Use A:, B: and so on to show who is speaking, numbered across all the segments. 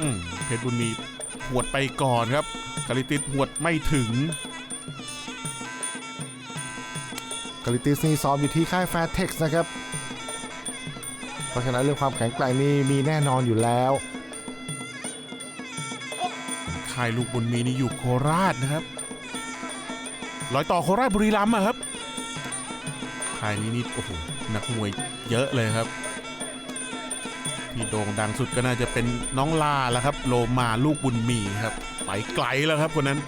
A: อืมเพชรบุญมีหวดไปก่อนครับคาริติสหวดไม่ถึง
B: กาลิติสนี่ซ้อมอยู่ที่ค่ายแฟร์เท็กซ์นะครับ เพราะฉะนั้นเรื่องความแข็งแกร่งนี่มีแน่นอนอยู่แล้ว
A: ค่ายลูกบุญมีนี่อยู่โคราชนะครับรอยต่อโคราชบุรีรัมย์อะครับค่ายนี้นี่โอ้โหนักมวยเยอะเลยครับ ที่โด่งดังสุดก็น่าจะเป็นน้องลาแล้วครับ โลมาลูกบุญมีครับ ไปไกลแล้วครับคนนั้น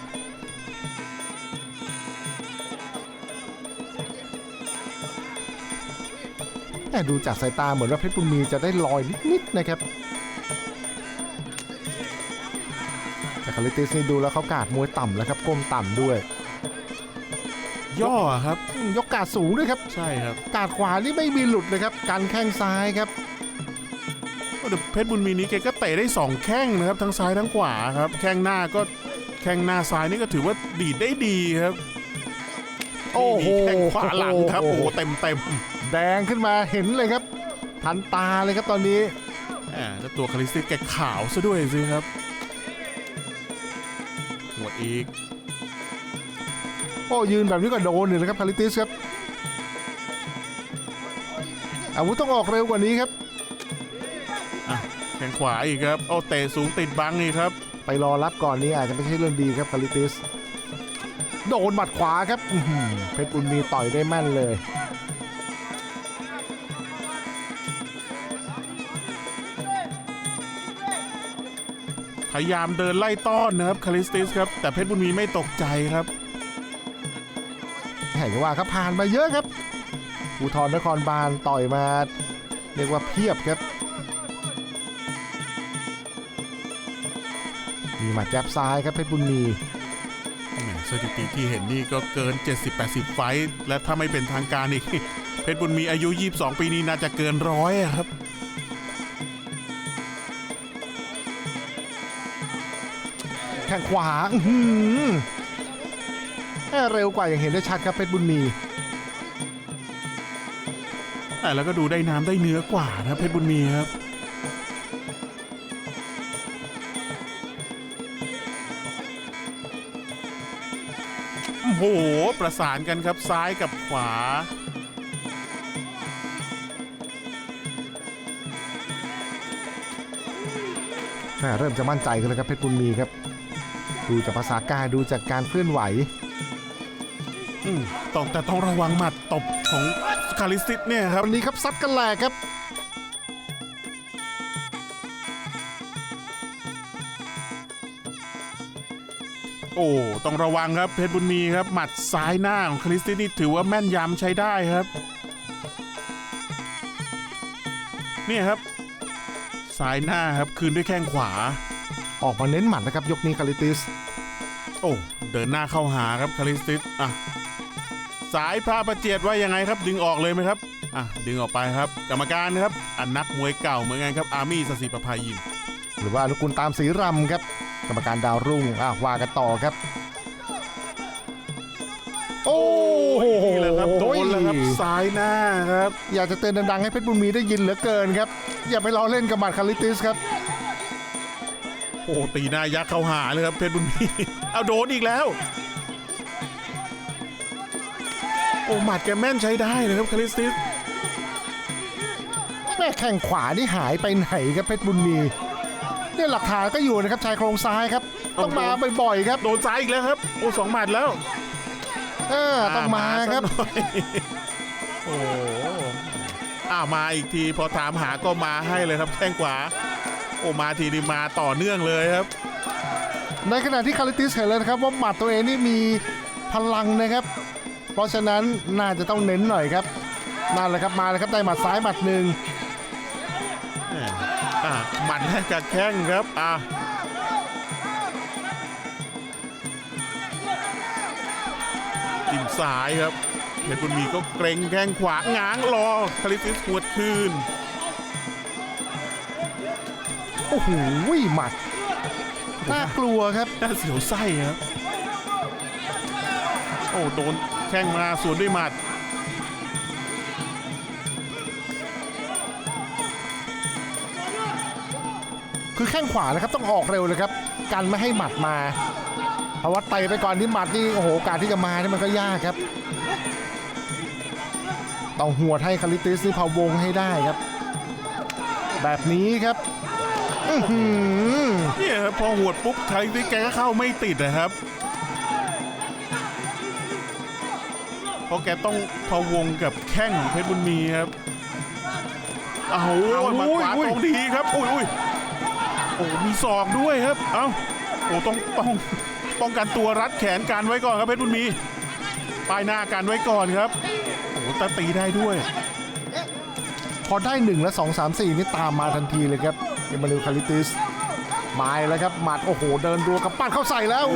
B: แม่ดูจากสายตาเหมือนว่าเพชรบุญมีจะได้ลอยนิด ๆ นะครับ แต่คาลิติสนี่ดูแล้วเขากาดมวยต่ำแล้วครับก้มต่ำด้วย
A: ย่อครับ
B: อืมยกกาดสูงด้วยครับ
A: ใช่ครับ
B: กาดขวานี่ไม่มีหลุดเลยครับการแข้งซ้ายครับ
A: ก็ แต่เพชรบุญมีนี้แกก็เตะได้สองแข้งนะครับ ทั้งซ้ายทั้งขวาครับ แข้งหน้าก็แข้งหน้าซ้ายนี่ก็ถือว่าดีดได้ดีครับ
B: โอ้โห
A: นี่แข้งขวาหลังครับโอ้โหเต็มเต็ม
B: แดงขึ้นมาเห็นเลยครับ ทันตาเลยครับตอนนี้
A: ๆอ่าแล้วตัวคาริสติสแกขาวซะด้วยสิครับหมดอีก
B: โอ้ยืนแบบนี้ก็โดนเลยนะครับคาลิติสครับอาวุธต้องออกเร็วกว่านี้ครับ
A: อะ แข้งขวาอีกครับโอ้เตะสูงติดบังอีกครับ
B: ไปรอรับก่อนนี้อาจจะไม่ใช่เรื่องดีครับคาลิติสโดนหมัดขวาครับอื้อหือเพชรบุญมีต่อยได้แม่นเลย
A: พยายามเดินไล่ต้อนนะครับคาริสติสครับ แต่เพชรบุญมีไม่ตกใจครับ
B: เห็นว่าครับผ่านมาเยอะครับภูทรนครบาลต่อยมา เรียกว่าเพียบครับ มีหมัดแจบซ้ายครับเพชรบุญมี
A: แหมสถิติที่เห็นนี่ก็เกิน 70-80 ไฟต์และถ้าไม่เป็นทางการอีกเพชรบุญมีอายุ 22 ปีนี้น่าจะเกินร้อยอะครับ
B: แข้งขวาอื้อหือแม่เร็วกว่าอย่างเห็นได้ชัดครับเพชรบุญมี
A: แต่แล้วก็ดูได้น้ำได้เนื้อกว่านะเพชรบุญมีครับ โอ้โห ประสานกันครับซ้ายกับขวา
B: แม่เริ่มจะมั่นใจกันแล้วครับเพชรบุญมีครับ ดูจากภาษากายดูจากการเคลื่อนไหว
A: อืมต้องแต่ต้องระวังหมัดตบของคาริสติสเนี่ยครับ
B: วันนี้ครับซัดกันแหลกครับ
A: อ้ต้องระวังครับเพชรบุญมีครับ หมัดซ้ายหน้าของคาริสติสนี่ถือว่าแม่นยำใช้ได้ครับ เนี่ยครับซ้ายหน้าครับคืนด้วยแข้งขวา
B: ออกมาเน้นหมัดนะครับยกนี้คาลิติส
A: โอ้เดินหน้าเข้าหาครับคาริสติสอะสายพระประเจียดว่ายังไงครับ ดึงออกเลยไหมครับอะดึงออกไปครับ กรรมการครับอันนักมวยเก่าเหมือนกันครับอาร์มี่สสิประภายิม
B: หรือว่าลูกกุลตามสีรำครับ กรรมการดาวรุ่งอะว่ากันต่อครับ โอ้โห
A: นี่แหละครับโดนแล้วครับซ้ายหน้าครับ
B: อยากจะเตือนดังๆให้เพชรบุญมีได้ยินเหลือเกินครับ อย่าไปล้อเล่นกับหมัดคาลิติสครับ
A: โอ้โหตีหน้ายักษ์เข้าหาเลยครับเพชรบุญมีเอาโดนอีกแล้ว โอ้หมัดแกแม่นใช้ได้เลยครับคาริสติส
B: แม่แข้งขวานี่หายไปไหนครับเพชรบุญมี เนี่ยหลักฐานก็อยู่นะครับชายโครงซ้ายครับ ต้องมาบ่อยๆครับ
A: โดนซ้ายอีกแล้วครับ โอ้สองหมัดแล้ว
B: เออต้องมาครับ
A: ซะหน่อยโอ้โหอ่ามาอีกทีพอถามหาก็มาให้เลยครับแข้งขวา โอ้มาทีนี้มาต่อเนื่องเลยครับ
B: ในขณะที่คาริติสเห็นแล้วนะครับ ว่าหมัดตัวเองนี่มีพลังนะครับ เพราะฉะนั้นน่าจะต้องเน้นหน่อยครับนั่นแหละครับมาเลยครับได้หมัดซ้ายหมัดหนึ่ง
A: แหม่อะ หมัดแรกกับแข้งครับอะจิ้มซ้ายครับเพชรบุญมีก็เกรงแข้งขวาง้างรอคาริฟิสหวดคืน
B: โอ้โหหมัดน่ากลัวครับ
A: น่าเสียวไส้ครับโอ้โดนแข้งมาสวนด้วยหมัด
B: คือแข้งขวานะครับต้องออกเร็วเลยครับกันไม่ให้หมัดมาเพราะว่าเตะไปก่อนที่หมัดนี่โอ้โหโอกาสที่จะมานี่มันก็ยากครับต้องหัวดให้คาริติสนี่พะวงให้ได้ครับ แบบนี้ครับอื้อหือ
A: เนี่ยครับพอหวดปุ๊บคาริติสแกก็เข้าไม่ติดนะครับเพราะแกต้องพะวงกับแข้งของเพชรบุญมีครับ เอาโอ้ยมาขวาตรงดีครับ อุ้ยอุ้ยโอ้มีศอกด้วยครับ เอ้าโอ้ต้องต้องป้องกันตัวรัดแขนกันไว้ก่อนครับเพชรบุญมีป้ายหน้ากันไว้ก่อนครับโอ้ตตีได้ด้วย
B: พอได้ 1 และ 2 3 4 นี่ตามมาทันทีเลยครับเอมานูคาริติสมาแล้วครับหมัดโอ้โห เดินรัวกับปั้นเข้าใส่แล้ว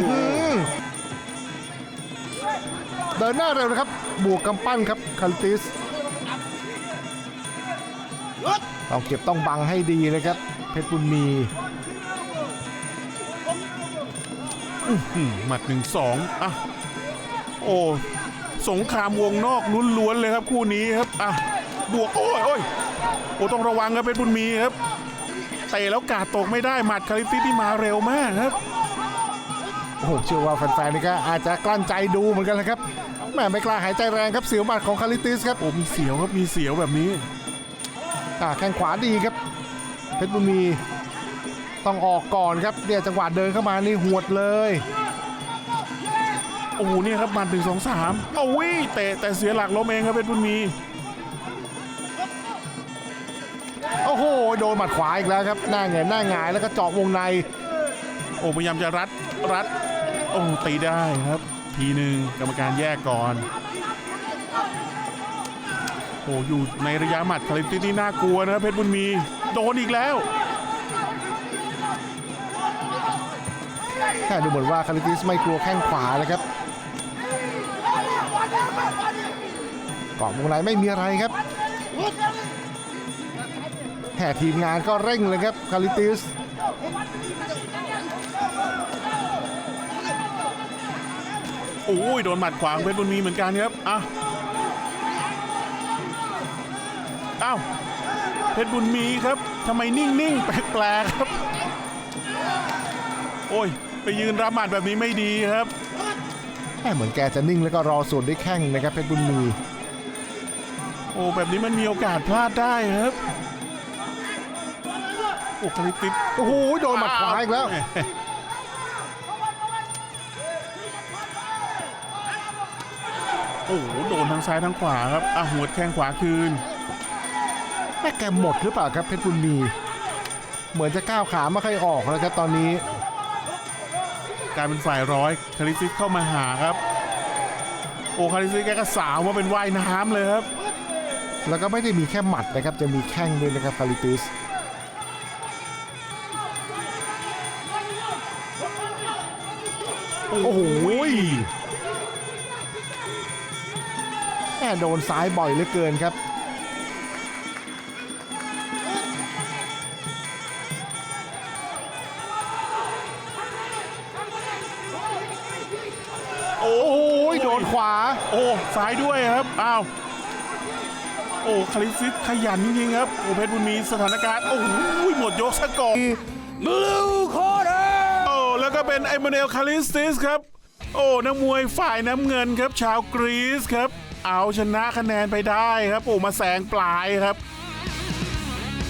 B: เดินหน้าเร็วนะครับ บวกกำปั้นครับคาริติสต้องเก็บต้องบังให้ดีเลยครับ เพชรบุญมี
A: หมัดหนึ่งสองอะโอ้สงครามวงนอกล้วนๆเลยครับคู่นี้ครับอะบวกโอ้ยโอ้ยโอ้ต้องระวังครับเป็นบุญมีครับเตะแล้วกาดตกไม่ได้หมัดคาริติที่มาเร็วมากครับ
B: โอ้โหเชื่อว่าแฟนๆนี่ก็อาจจะกลั้นใจดูเหมือนกันนะครับแม่ไม่กล้าหายใจแรงครับเสียวหมัดของคาริติสครับ
A: โอ้มีเสียวครับมีเสียวแบบนี้
B: อ่าแข้งขวาดีครับเพชรบุญมี ต้องออกก่อนครับเนี่ยจังหวะเดินเข้ามานี่หวดเลย
A: โอ้โหเนี่ยครับหมัดหนึ่งสองสามเอาวิเตะแต่เสียหลักล้มเองครับเป็นบุญมี
B: โอ้โหโดนหมัดขวาอีกแล้วครับหน้าแหงนหน้าหงายแล้วก็เจาะวงใน
A: โอ้พยายามจะรัดรัดโอ้ตีได้ครับ ทีหนึ่งกรรมการแยกก่อนโอ้อยู่ในระยะหมัดคาริตินี่น่ากลัวนะครับเพชรบุญมี โดนอีกแล้ว
B: แค่ดูเหมือนว่าคาริติสไม่กลัวแข้งขวาเลยครับกาะวงในไม่มีอะไรครับแห่ทีมงานก็เร่งเลยครับคาริติส
A: โอ้ยโดนหมัดขวางเพชรบุญมีเหมือนกันครับอะอ้าวเพชรบุญมีครับทำไมนิ่งๆแปลกๆครับ โอ้ย ไปยืนรับหมัดแบบนี้ไม่ดีครับ
B: แค่เหมือนแกจะนิ่งแล้วก็รอส่วนด้วยแข้งนะครับเพชรบุญมี
A: โอ้แบบนี้มันมีโอกาสพลาดได้ครับโอ้คาริติส
B: โอ้โหโดนหมัดขวาอีกแล้ว
A: โอ้โหโดนทั้งซ้ายทั้งขวาครับอะหัวดแข้งขวาคืน
B: แม่แกหมดหรือเปล่าครับเพชรบุญมี เหมือนจะก้าวขาไม่ค่อยออกแล้วครับตอนนี้
A: กลายเป็นฝ่ายร้อยคาริซิสเข้ามาหาครับ โอ้คาริซิสแกก็สาวมาเป็นว่ายน้ำเลยครับ
B: แล้วก็ไม่ได้มีแค่หมัดนะครับ จะมีแข้งด้วยนะครับคาริติสโอ้โหแม่โดนซ้ายบ่อยเหลือเกินครับ ขวา
A: โอ้ซ้ายด้วยครับอ้าวโอ้คาริซิสขยันจริงๆครับโอ้เพชรบุญมีสถานการณ์โอ้โหหมดยกซะก่อน
C: Blue corner!
A: โอ้แล้วก็เป็นเอม a น u อลคาริสติสครับ โอ้นักมวยฝ่ายน้ำเงินครับ ชาวกรีซครับ เอาชนะคะแนนไปได้ครับ โอ้มาแสงปลายครับ